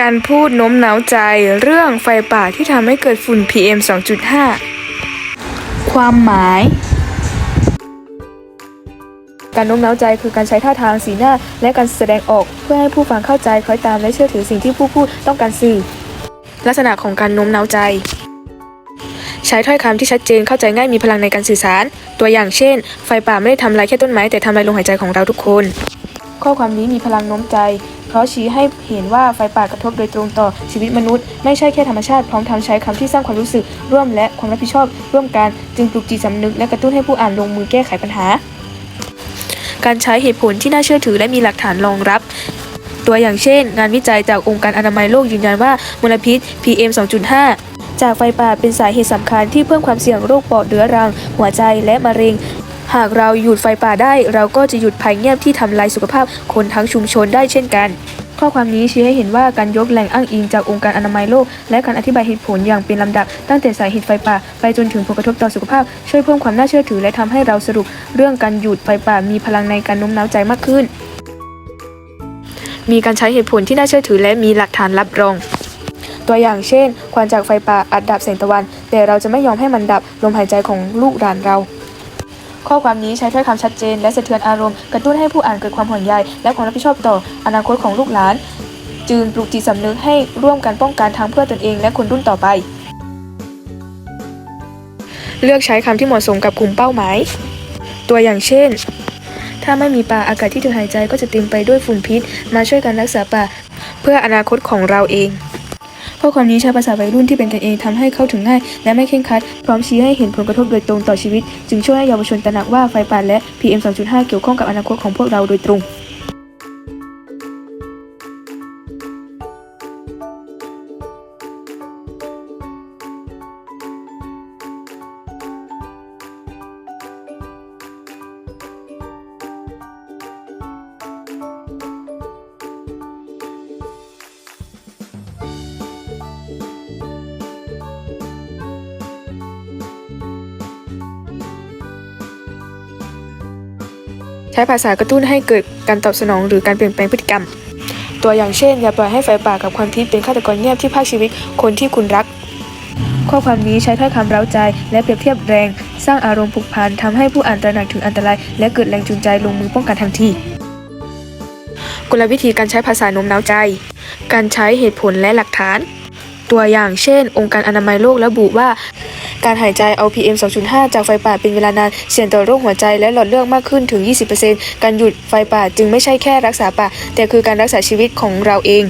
การพูดโน้มน้าวใจเรื่องไฟป่าที่ทำให้เกิดฝุ่น PM 2.5 ความหมาย การโน้มน้าวใจคือการใช้ท่าทางสีหน้า และการแสดงออกเพื่อให้ผู้ฟังเข้าใจคล้อยตามและเชื่อถือสิ่งที่ผู้พูดต้องการสื่อ ลักษณะของการโน้มน้าวใจ ใช้ถ้อยคำที่ชัดเจนเข้าใจง่ายมีพลังในการสื่อสาร ตัวอย่างเช่น ไฟป่าไม่ได้ทำลายแค่ต้นไม้แต่ทำลายลมหายใจของเราทุกคน ข้อความนี้มีพลังโน้มใจ เพราะชี้ให้เห็นว่าไฟป่ากระทบโดยตรงต่อชีวิตมนุษย์ ไม่ใช่แค่ธรรมชาติพร้อมทั้งใช้คำที่สร้างความรู้สึกร่วมและความรับผิดชอบ ร่วมกันจึงปลุกจิตสำนึกและกระตุ้นให้ผู้อ่านลงมือแก้ไขปัญหา การใช้เหตุผลที่น่าเชื่อถือและมีหลักฐานรองรับตัวอย่างเช่น งานวิจัยจากองค์การอนามัยโลกยืนยันว่ามลพิษ PM 2.5 จากไฟป่าเป็นสาเหตุสำคัญที่เพิ่มความเสี่ยงโรคปอดเรื้อรัง หัวใจและมะเร็ง หากเราหยุดไฟป่าได้ เราก็จะหยุดภัยเงียบที่ทำลายสุขภาพคนทั้งชุมชนได้เช่นกัน ข้อความนี้ชี้ให้เห็นว่าการยกแหล่งอ้างอิงจากองค์การอนามัยโลก และการอธิบายเหตุผลอย่างเป็นลำดับ ตั้งแต่สาเหตุไฟป่าไปจนถึงผลกระทบต่อสุขภาพ ช่วยเพิ่มความน่าเชื่อถือและทำให้เราสรุป เรื่องการหยุดไฟป่ามีพลังในการโน้มน้าวใจมากขึ้น มีการใช้เหตุผลที่น่าเชื่อถือและมีหลักฐานรับรองตัวอย่างเช่น ควันจากไฟป่าอาจดับแสงตะวัน แต่เราจะไม่ยอมให้มันดับลมหายใจของลูกหลานเรา ข้อความนี้ใช้ถ้อยคำชัดเจน และสะเทือนอารมณ์กระตุ้นให้ผู้อ่านเกิดความห่วงใยและความรับผิดชอบต่ออนาคตของลูกหลาน จึงปลุกจิตสำนึกให้ร่วมกันป้องกันทั้งเพื่อตนเองและคนรุ่นต่อไป เลือกใช้คำที่เหมาะสมกับกลุ่มเป้าหมาย ตัวอย่างเช่น ถ้าไม่มีป่าอากาศที่เธอหายใจก็จะเต็มไปด้วยฝุ่นพิษ มาช่วยกันรักษาป่า เพื่ออนาคตของเราเอง ข้อความนี้ใช้ภาษาวัยรุ่นที่เป็นกันเองทำให้เข้าถึงง่าย และไม่เคร่งครัด พร้อมชี้ให้เห็นผลกระทบโดยตรงต่อชีวิต จึงช่วยให้เยาวชนตระหนักว่าไฟป่าและ PM 2.5 เกี่ยวข้องกับอนาคตของพวกเราโดยตรง ใช้ภาษากระตุ้นให้เกิดการตอบสนองหรือการเปลี่ยนแปลงพฤติกรรม ตัวอย่างเช่น อย่าปล่อยให้ไฟป่ากับควันพิษเป็นฆาตกรเงียบที่พรากชีวิตคนที่คุณรัก ข้อความนี้ใช้ถ้อยคำเร้าใจและเปรียบเทียบแรง สร้างอารมณ์ผูกพันทำให้ผู้อ่านตระหนักถึงอันตราย และเกิดแรงจูงใจลงมือป้องกันทันทีกลวิธีการใช้ภาษาโน้มน้าวใจ การใช้เหตุผลและหลักฐาน ตัวอย่างเช่น องค์การอนามัยโลกระบุว่า การหายใจเอา PM 2.5 จากไฟป่าเป็นเวลานาน เสี่ยงต่อโรคหัวใจและหลอดเลือดมากขึ้นถึง 20%การหยุดไฟป่าจึงไม่ใช่แค่รักษาป่า แต่คือการรักษาชีวิตของเราเอง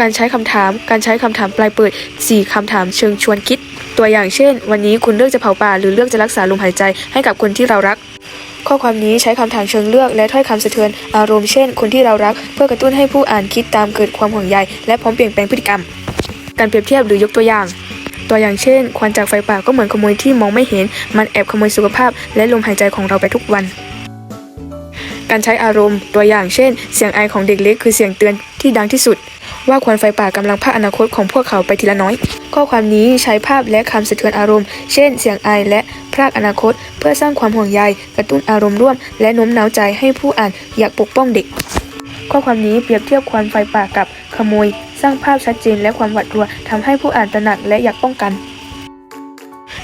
การใช้คำถาม การใช้คำถามปลายเปิด 4 คำถามเชิงชวนคิด ตัวอย่างเช่น วันนี้คุณเลือกจะเผาป่า หรือเลือกจะรักษาลมหายใจให้กับคนที่เรารัก ข้อความนี้ใช้คำถามเชิงเลือกและถ้อยคำสะเทือนอารมณ์เช่น คนที่เรารัก เพื่อกระตุ้นให้ผู้อ่านคิดตามเกิดความห่วงใย และพร้อมเปลี่ยนแปลงพฤติกรรม การเปรียบเทียบหรือยกตัวอย่าง ตัวอย่างเช่น ควันจากไฟป่าก็เหมือนขโมยที่มองไม่เห็น มันแอบขโมยสุขภาพ และลมหายใจของเราไปทุกวัน การใช้อารมณ์ ตัวอย่างเช่น เสียงไอของเด็กเล็กคือเสียงเตือนที่ดังที่สุด ว่าควันไฟป่ากำลังพาอนาคตของพวกเขาไปทีละน้อย ข้อความนี้ใช้ภาพและคำสะเทือนอารมณ์ เช่น เสียงไอและพรากอนาคต เพื่อสร้างความห่วงใยกระตุ้นอารมณ์ร่วม และโน้มน้าวใจให้ผู้อ่านอยากปกป้องเด็กข้อความนี้เปรียบเทียบควันไฟป่ากับขโมย สร้างภาพชัดเจนและความหวาดกลัวทำให้ผู้อ่านตระหนักและอยากป้องกัน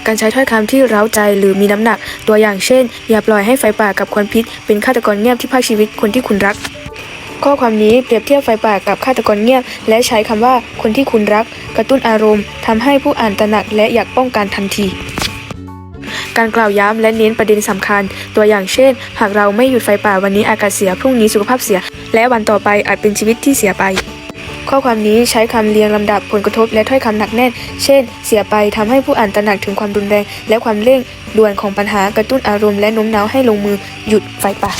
การใช้ถ้อยคำที่เร้าใจหรือมีน้ำหนัก ตัวอย่างเช่น อย่าปล่อยให้ไฟป่ากับควันพิษ เป็นฆาตกรเงียบที่พรากชีวิตคนที่คุณรัก ข้อความนี้เปรียบเทียบไฟป่ากับฆาตกรเงียบ และใช้คำว่าคนที่คุณรัก กระตุ้นอารมณ์ทำให้ผู้อ่านตระหนักและอยากป้องกันทันทีการกล่าวย้ำและเน้นประเด็นสำคัญ ตัวอย่างเช่น หากเราไม่หยุดไฟป่าวันนี้อากาศเสียพรุ่งนี้สุขภาพเสีย และวันต่อไปอาจเป็นชีวิตที่เสียไป ข้อความนี้ใช้คำเรียงลำดับผลกระทบและถ้อยคำหนักแน่น เช่น เสียไปทำให้ผู้อ่านตระหนักถึงความรุนแรง และความเร่งด่วนของปัญหากระตุ้นอารมณ์และโน้มน้าวให้ลงมือหยุดไฟป่า